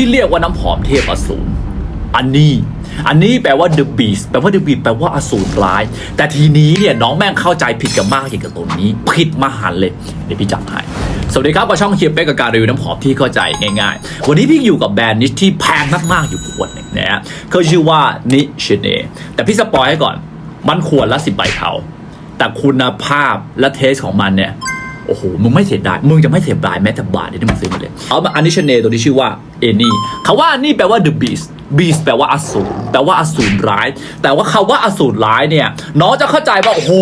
พี่เรียกว่าน้ำหอมเทพอสูรอันนี้ อันนี้แปลว่า the beast แปลว่า the beast แปลว่าอสูรร้าย แต่ทีนี้เนี่ยน้องแม่งเข้าใจผิดกันมากเกี่ยวกับตัวนี้ ผิดมหันเลย เดี๋ยวพี่จับให้สวัสดีครับกับช่องเฮียเป๊กกับการรีวิวน้ำหอมที่เข้าใจง่ายๆ วันนี้พี่อยู่กับแบรนด์นิชที่แพงมากๆอยู่ขวดหนึ่งนะฮะเขาชื่อว่านิชเนแต่พี่สปอยให้ก่อน มันขวดละสิบใบเทาแต่คุณภาพและเทสของมันเนี่ย โอ้โห มึงไม่เสียดาย มึงจะไม่เสียดายแม้แต่บาทที่มึงซื้อมาเลย เอามาอันนี้ชเนตัวที่ชื่อว่าเอนี่คาว่านี่แปลว่า the beast beast แปลว่าอสูรแปลว่าอสูรร้าย แต่ว่าคาว่าอสูรร้ายเนี่ย น้องจะเข้าใจว่า โอ้โห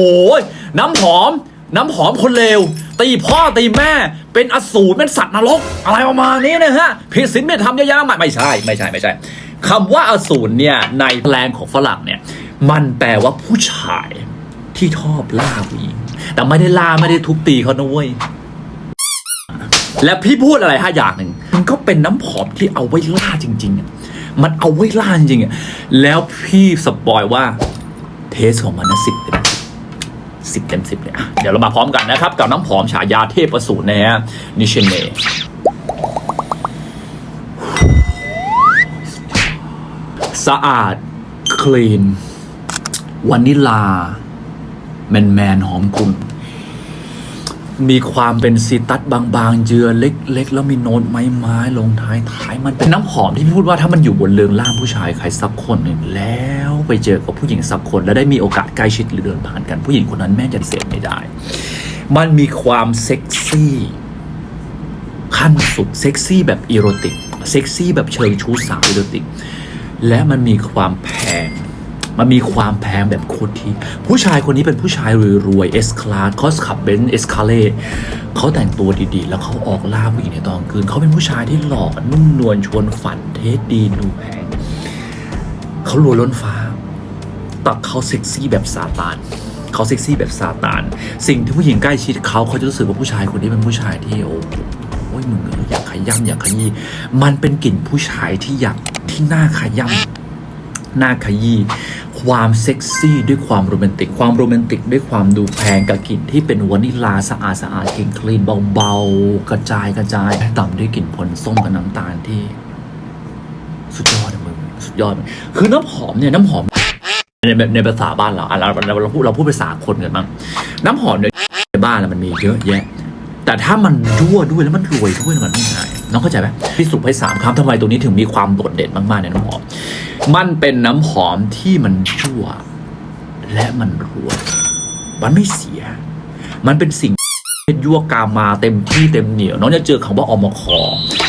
น้ำหอม น้ำหอมคนเลว ตีพ่อตีแม่ เป็นอสูร เป็นสัตว์นรก อะไรประมาณนี้นะฮะผิดศีลไม่ทำเยอะๆมากไม่ใช่ ไม่ใช่ ไม่ใช่ คำว่าอสูรเนี่ย ในแปลงของฝรั่งเนี่ย มันแปลว่าผู้ชาย ที่ชอบล่าผู้หญิงแต่ไม่ได้ล่าไม่ได้ทุบตีเขานะเว้ยและพี่พูดอะไรห้าอย่างหนึ่งมันก็เป็นน้ำหอมที่เอาไว้ล่าจริงๆอะมันเอาไว้ล่าจริงๆอะแล้วพี่สปอยว่า เทสของมันนะสิบเต็มสิบเต็มสิบเลยอะเดี๋ยวเรามาพร้อมกันนะครับ กับน้ำหอมฉายาเทพประสูตรนะฮะนิเชเน่สะอาด คลีนวานิลา แมนแมนๆหอมกลุ่นมีความเป็นซีตัสบางๆ เจือเล็ก ๆ แล้วมีโน้ตไม้ๆลงท้ายท้ายมันเป็นน้ำหอมที่พูดว่าถ้ามันอยู่บนเรืองล่างผู้ชายใครสักคนหนึ่งแล้วไปเจอกับผู้หญิงสักคน แล้วได้มีโอกาสใกล้ชิดหรือเดินผ่านกันผู้หญิงคนนั้นแม่จะเสียไม่ได้ มันมีความเซ็กซี่ ขั้นสุดเซ็กซี่แบบอีโรติกเซ็กซี่แบบเชิงชู้สาวอีโรติก และมันมีความแพง มันมีความแพงแบบโคตรที่ผู้ชายคนนี้เป็นผู้ชายรวยๆเอสคลาสเขาขับเบนซ์เอสคาเล่เขาแต่งตัวดีๆ แล้วเขาออกล่าผู้หญิงในตอนกลางคืน เขาเป็นผู้ชายที่หล่อนุ่มนวลชวนฝันเทสดีดูแพงเขารวยล้นฟ้าแต่เขาเซ็กซี่แบบซาตานเขาเซ็กซี่แบบซาตาน สิ่งที่ผู้หญิงใกล้ชิดเขาเขาจะรู้สึกว่าผู้ชายคนนี้เป็นผู้ชายที่โอ้โอ้ยมึงอยากขย้ำอยากขยี้มันเป็นกลิ่นผู้ชายที่อยากที่น่าขย้ำน่าขยี้ ความเซ็กซี่ด้วยความโรแมนติก ความโรแมนติกด้วยความดูแพงกับกลิ่นที่เป็นวานิลาสะอาดสะอาดกลิ่นคลีนเบาๆ กระจายกระจายต่ำด้วยกลิ่นผลส้มกับน้ำตาลที่ สุดยอดมึงสุดยอด คือน้ำหอมเนี่ยน้ำหอม ในในในภาษาบ้านเราอะเราเราเราพูดเราพูดภาษาคนกันบ้างน้ำหอมในในบ้านมันมีเยอะแยะ แต่ถ้ามันยั่วด้วยแล้วมันรวยด้วยมันไม่ง่ายน้องเข้าใจไหมพี่สุให้สามคำทำไมตัวนี้ถึงมีความโดดเด่นมากๆในน้ำหอม มันเป็นน้ำหอมที่มันชั่ว และมันรวยมันไม่เสีย มันเป็นสิ่งยั่วกามมาเต็มที่เต็มเหนียว น้องจะเจอคำว่าอมคอ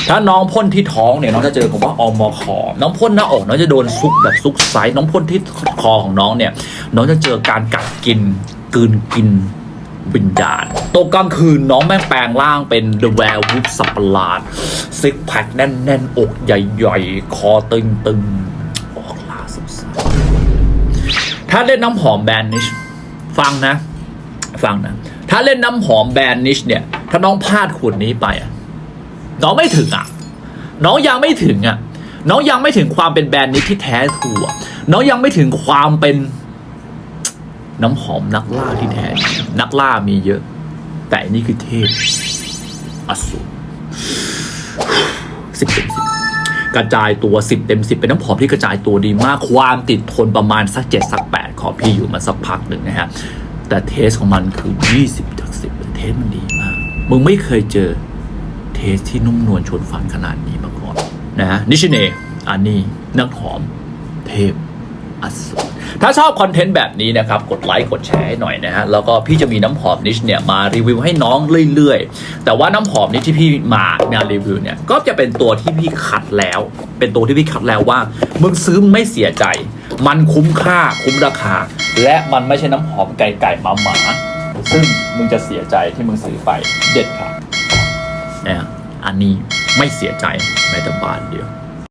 ถ้าน้องพ่นที่ท้องเนี่ยน้องจะเจอคำว่าอมคอ น้องพ่นหน้าอกน้องจะโดนซุกแบบซุกไซส์น้องพ่นที่คอของน้องเนี่ย น้องจะเจอการกัดกินกืนกินวิญญาณตกกลางคืนน้องแม่งแปลงร่างเป็นเดอะแวร์วูฟสับประหลาดซิกแพคแน่นๆอกใหญ่ๆคอตึงๆ ถ้าเล่นน้ำหอมแบรนด์นิชฟังนะ ฟังนะ ถ้าเล่นน้ำหอมแบรนด์นิชเนี่ย ถ้าน้องพลาดขวดนี้ไปอะน้องไม่ถึงอะ น้องยังไม่ถึงอะ น้องยังไม่ถึงความเป็นแบรนด์นิชที่แท้ทรูอะน้องยังไม่ถึงความเป็นน้ำหอมนักล่าที่แท้ นักล่ามีเยอะ แต่อันนี่คือเทพอสูรสิบเต็มสิบ กระจายตัว 10 เต็ม 10 เป็นน้ำหอมที่กระจายตัวดีมากความติดทนประมาณสักเจ็ดสักแปดขอพี่อยู่มาสักพักหนึ่งนะฮะแต่เทสของมันคือ 20จาก10เทสมันดีมากมึงไม่เคยเจอเทสที่นุ่มนวลชวนฝันขนาดนี้มาก่อนนะฮะนิชเนอันนี้นักหอมเทพอสูร ถ้าชอบคอนเทนต์แบบนี้นะครับ กดไลค์กดแชร์ให้หน่อยนะฮะ แล้วก็พี่จะมีน้ำหอมนิชเนี่ยมารีวิวให้น้องเรื่อยๆ แต่ว่าน้ำหอมนี้ที่พี่มามารีวิวเนี่ย ก็จะเป็นตัวที่พี่คัดแล้ว เป็นตัวที่พี่คัดแล้วว่า มึงซื้อไม่เสียใจ มันคุ้มค่าคุ้มราคา และมันไม่ใช่น้ำหอมไก่ไก่มาหมาซึ่งมึงจะเสียใจที่มึงซื้อไปเด็ดขาดนะอันนี้ไม่เสียใจแม้แต่บาทเดียว